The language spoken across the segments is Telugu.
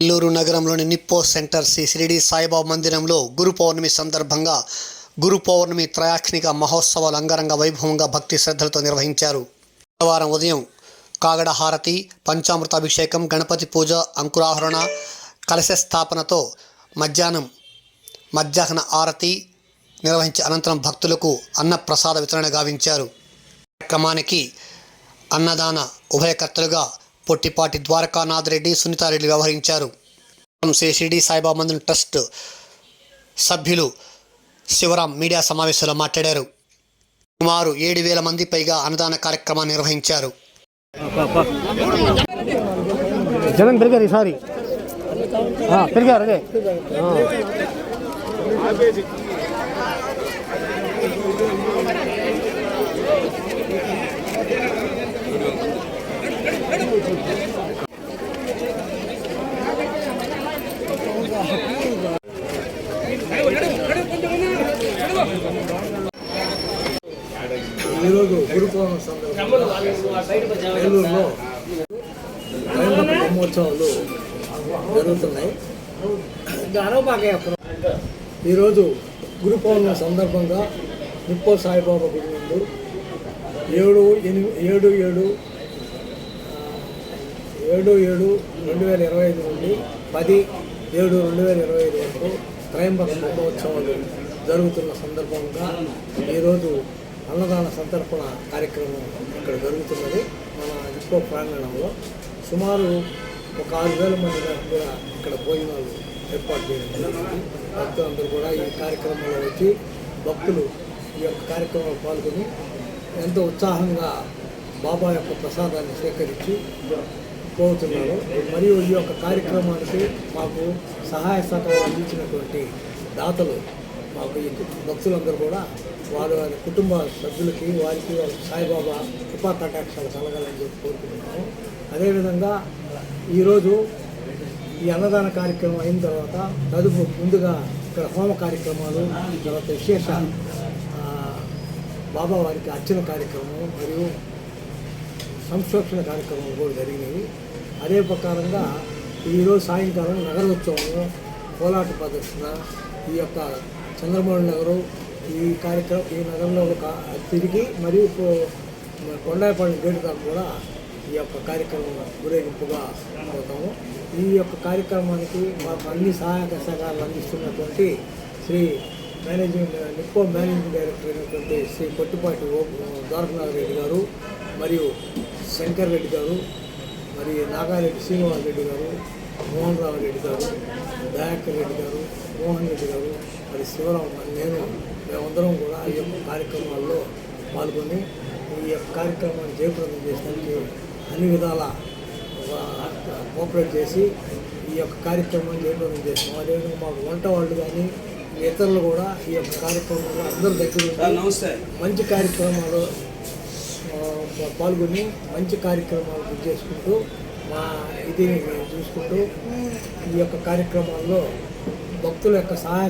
నెల్లూరు నగరంలోని నిప్పో సెంటర్ శ్రీ షిరిడి సాయిబాబా మందిరంలో గురు పౌర్ణమి సందర్భంగా గురు పౌర్ణమి త్రయాక్షణిక మహోత్సవాలు అంగరంగ వైభవంగా భక్తి శ్రద్ధలతో నిర్వహించారు. బుధవారం ఉదయం కాగడ హారతి పంచామృత అభిషేకం గణపతి పూజ అంకురాహరణ కలశ స్థాపనతో మధ్యాహ్నం మధ్యాహ్న ఆరతి నిర్వహించి అనంతరం భక్తులకు అన్నప్రసాద వితరణ గావించారు. కార్యక్రమానికి అన్నదాన ఉభయకర్తలుగా పొట్టిపాటి ద్వారకానాథ్ రెడ్డి సునీతారెడ్డి వ్యవహరించారు. శ్రీ షిరిడి సాయిబాబా మందిరం ట్రస్ట్ సభ్యులు శివరాం మీడియా సమావేశంలో మాట్లాడారు. సుమారు ఏడు వేల మంది పైగా అన్నదాన కార్యక్రమాన్ని నిర్వహించారు. జనం పెరిగారు ఈసారి. పెరిగారు అదే. ఈరోజు గురు పౌర్ణమి సందర్భంగా నెల్లూరులో బ్రహ్మోత్సవాలు జరుగుతున్నాయి. ఈరోజు గురు పౌర్ణమి సందర్భంగా నిప్పో సాయిబాబా గుడి ముందు ఏడు ఎనిమిది ఏడు ఏడు ఏడు ఏడు రెండు వేల ఇరవై ఐదు నుండి పది ఏడు రెండు వేల ఇరవై ఐదు వరకు త్రయంబక బ్రహ్మోత్సవాలు జరుగుతున్న సందర్భంగా ఈరోజు అన్నదాన సంతర్పణ కార్యక్రమం ఇక్కడ జరుగుతున్నది మన ఇస్కో ప్రాంగణంలో. సుమారు ఒక ఆరు వేల మంది దాకా కూడా ఇక్కడ భోజనాలు ఏర్పాటు చేయడం జరిగింది భక్తులందరూ కూడా ఈ కార్యక్రమంలో వచ్చి భక్తులు ఈ యొక్క కార్యక్రమంలో పాల్గొని ఎంతో ఉత్సాహంగా బాబా యొక్క ప్రసాదాన్ని సేకరించి పోతున్నారు. మరియు ఈ యొక్క కార్యక్రమానికి మాకు సహాయ సహకారం అందించినటువంటి దాతలు మాకు ఈ భక్తులందరూ కూడా వారి వారి కుటుంబ సభ్యులకి వారికి వారి సాయిబాబా కృపా కటాక్షాలు కలగాలని చెప్పి కోరుకుంటున్నాము. అదేవిధంగా ఈరోజు ఈ అన్నదాన కార్యక్రమం అయిన తర్వాత తదుపు ముందుగా ఇక్కడ హోమ కార్యక్రమాలు తర్వాత విశేష బాబా వారికి అర్చన కార్యక్రమం మరియు సంశోక్షణ కార్యక్రమం కూడా జరిగినవి. అదే ప్రకారంగా ఈరోజు సాయంకాలం నగరోత్సవం కోలాట ప్రదర్శన ఈ యొక్క చంద్రబాబు నగరం ఈ కార్యక్రమం ఈ నగరంలో ఒక తిరిగి మరియు కో- కొండాయపాడు గేటు దాకా కూడా ఈ యొక్క కార్యక్రమం ఊరేగింపుగా పోతాము ఈ యొక్క కార్యక్రమానికి మాకు అన్ని సహాయక సహకారాలు అందిస్తున్నటువంటి Shri managing Nippo managing director అయినటువంటి శ్రీ కొట్టుపాటి ఓ ద్వారకనాథ్ రెడ్డి గారు మరియు శంకర్ రెడ్డి గారు మరి నాగారెడ్డి శ్రీనివాస్ రెడ్డి గారు మోహన్ రావు రెడ్డి గారు దయాకర్ రెడ్డి గారు మోహన్ రెడ్డి గారు మరి శివరాం మరి నేను మేమందరం కూడా ఈ యొక్క కార్యక్రమాల్లో పాల్గొని ఈ యొక్క కార్యక్రమాన్ని జయప్రదం చేసడానికి అన్ని విధాల కోఆపరేట్ చేసి ఈ యొక్క కార్యక్రమాన్ని జయప్రదం చేస్తాం. అదేవిధంగా మాకు వంట వాళ్ళు కానీ ఇతరులు కూడా ఈ యొక్క కార్యక్రమంలో అందరూ దగ్గర మంచి కార్యక్రమాలు పాల్గొని మంచి కార్యక్రమాలు బుక్ చేసుకుంటూ మా ఇది చూసుకుంటూ ఈ యొక్క కార్యక్రమాల్లో భక్తుల యొక్క సహాయ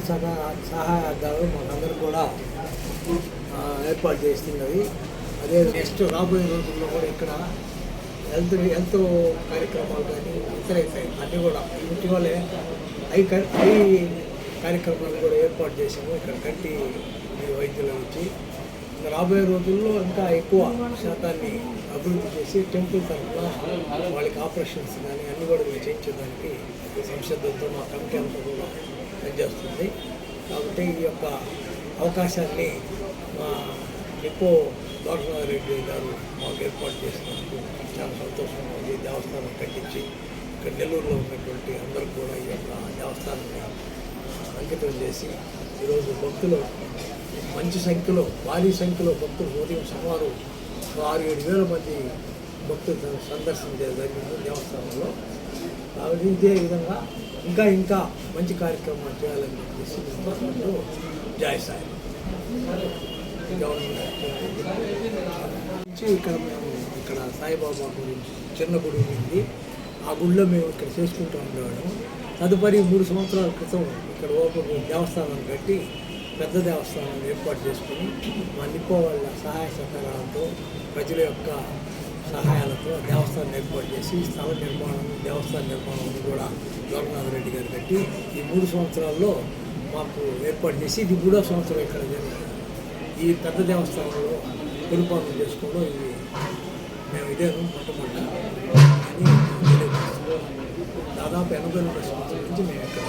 సహాయార్థాలు మాకందరూ కూడా ఏర్పాటు చేస్తున్నది. అదే నెక్స్ట్ రాబోయే రోజుల్లో కూడా ఇక్కడ హెల్త్ హెల్త్ కార్యక్రమాలు కానీ ఇతర అన్నీ కూడా ఇటీవలే ఐ ఐ కార్యక్రమాలు కూడా ఏర్పాటు చేసాము ఇక్కడ కంటి వైద్యుల నుంచి రాబోయే రోజుల్లో ఇంకా ఎక్కువ శాతాన్ని అభివృద్ధి చేసి టెంపుల్ తరఫున వాళ్ళకి ఆపరేషన్స్ కానీ అన్నీ కూడా మేము చేయించడానికి సంసిద్ధంతో మా కమిటీ అంతా కూడా పనిచేస్తుంది. కాబట్టి ఈ యొక్క అవకాశాన్ని మా ఎక్కువ డాక్టర్ రెడ్డి గారు మాకు ఏర్పాటు చేసినందుకు చాలా సంతోషంగా ఉంది. దేవస్థానం కట్టించి ఇక్కడ నెల్లూరులో ఉన్నటువంటి అందరూ కూడా ఈ యొక్క దేవస్థానాన్ని అంకితం చేసి ఈరోజు భక్తులు మంచి సంఖ్యలో భారీ సంఖ్యలో భక్తులు ఉదయం సుమారు ఆరు ఏడు వేల మంది భక్తులు సందర్శించే జరిగింది దేవస్థానంలో. కాబట్టి ఇదే విధంగా ఇంకా ఇంకా మంచి కార్యక్రమాలు చేయాలని చెప్పేసి గవర్నమెంట్ కోరుకుంటూ సాయి. నుంచి ఇక్కడ మేము ఇక్కడ సాయిబాబా గురించి చిన్న గుడి ఉంది. ఆ గుడిలో మేము ఇక్కడ చేసుకుంటూ ఉండేవాళ్ళం. తదుపరి మూడు సంవత్సరాల క్రితం ఇక్కడ ఓపెన్ దేవస్థానం కట్టి పెద్ద దేవస్థానం ఏర్పాటు చేసుకుని మా నిప్పో వాళ్ళ సహాయ సహకారాలతో ప్రజల యొక్క సహాయాలతో దేవస్థానం ఏర్పాటు చేసి స్థల నిర్మాణం దేవస్థాన నిర్మాణం కూడా లోకనాథ్ రెడ్డి గారు కట్టి ఈ మూడు సంవత్సరాల్లో మాకు ఏర్పాటు చేసి ఇది మూడో సంవత్సరం ఇక్కడ జరిగింది. ఈ పెద్ద దేవస్థానంలో పరిపాలన చేసుకోవడం ఇది మేము ఇదే మొట్టమొదటి దాదాపు ఎనభై రెండు సంవత్సరాల నుంచి మేము ఇక్కడ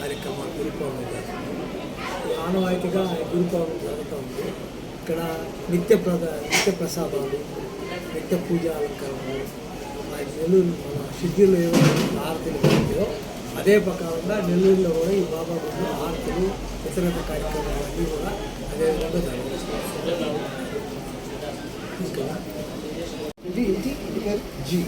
కార్యక్రమాలు గురుపాలన చేస్తున్నాం ఈ ఆనవాయితీగా గురుపాలన జరుగుతూ ఉంది ఇక్కడ నిత్య ప్రద నిత్య ప్రసాదాలు నిత్య పూజా అలంకరణలు నెల్లూరు మన షెడ్యూల్ ఏవైతే హారతులు ఉంటాయో అదే ప్రకారంగా నెల్లూరులో కూడా ఈ బాబా గుడిలో హారతులు ఇతర కార్యక్రమాలు అన్నీ కూడా అదే విధంగా జరుగుతాయి ఇది ఇది జీ.